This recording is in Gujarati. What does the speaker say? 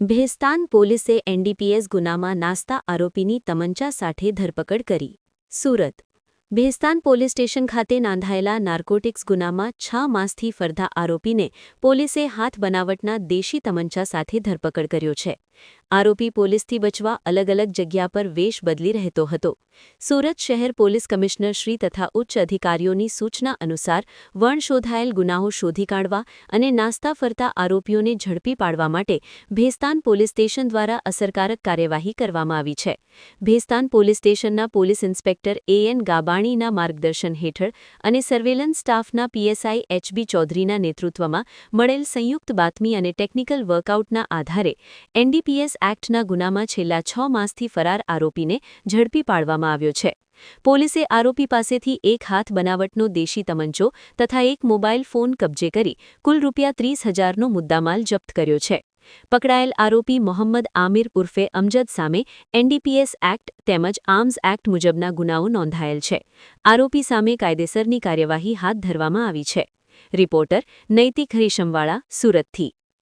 ભેસ્તાન પોલીસે એનડીપીએસ ગુનામાં નાસ્તા આરોપીની તમંચા સાથે ધરપકડ કરી. સુરત. ભેસ્તાન પોલીસ સ્ટેશન ખાતે નાંધાયેલા નાર્કોટિક્સ ગુનામાં છ માસથી ફરતા આરોપીને પોલીસે હાથ બનાવટના દેશી તમંચા સાથે ધરપકડ કર્યો છે. આરોપી પોલીસથી બચવા અલગ અલગ જગ્યા પર વેશ બદલી રહેતો હતો. સુરત શહેર પોલીસ કમિશનર શ્રી તથા ઉચ્ચ અધિકારીઓની સૂચના અનુસાર વણ શોધાયેલ ગુનાઓ શોધી કાઢવા અને નાસ્તા ફરતા આરોપીઓને ઝડપી પાડવા માટે ભેસ્તાન પોલીસ સ્ટેશન દ્વારા અસરકારક કાર્યવાહી કરવામાં આવી છે. ભેસ્તાન પોલીસ સ્ટેશનના પોલીસ ઇન્સ્પેક્ટર એએન ગાબાણીના માર્ગદર્શન હેઠળ અને સર્વેલન્સ સ્ટાફના પીએસઆઈ એચબી ચૌધરીના નેતૃત્વમાં મળેલ સંયુક્ત બાતમી અને ટેકનિકલ વર્કઆઉટના આધારે એનડીપીએસ એક્ટના ગુનામાં છેલ્લા છ માસથી ફરાર આરોપીને ઝડપી પાડવામાં આવ્યો છે. પોલીસે આરોપી પાસેથી એક હાથ બનાવટનો દેશી તમંચો તથા એક મોબાઈલ ફોન કબજે કરી કુલ રૂપિયા ત્રીસ હજારનો મુદ્દામાલ જપ્ત કર્યો છે. પકડાયેલ આરોપી મોહમ્મદ આમિર ઉર્ફે અમજદ સામે એનડીપીએસ એક્ટ તેમજ આર્મ્સ એક્ટ મુજબના ગુનાઓ નોંધાયેલ છે. આરોપી સામે કાયદેસરની કાર્યવાહી હાથ ધરવામાં આવી છે. રિપોર્ટર નૈતિક હરીશમવાળા, સુરતથી.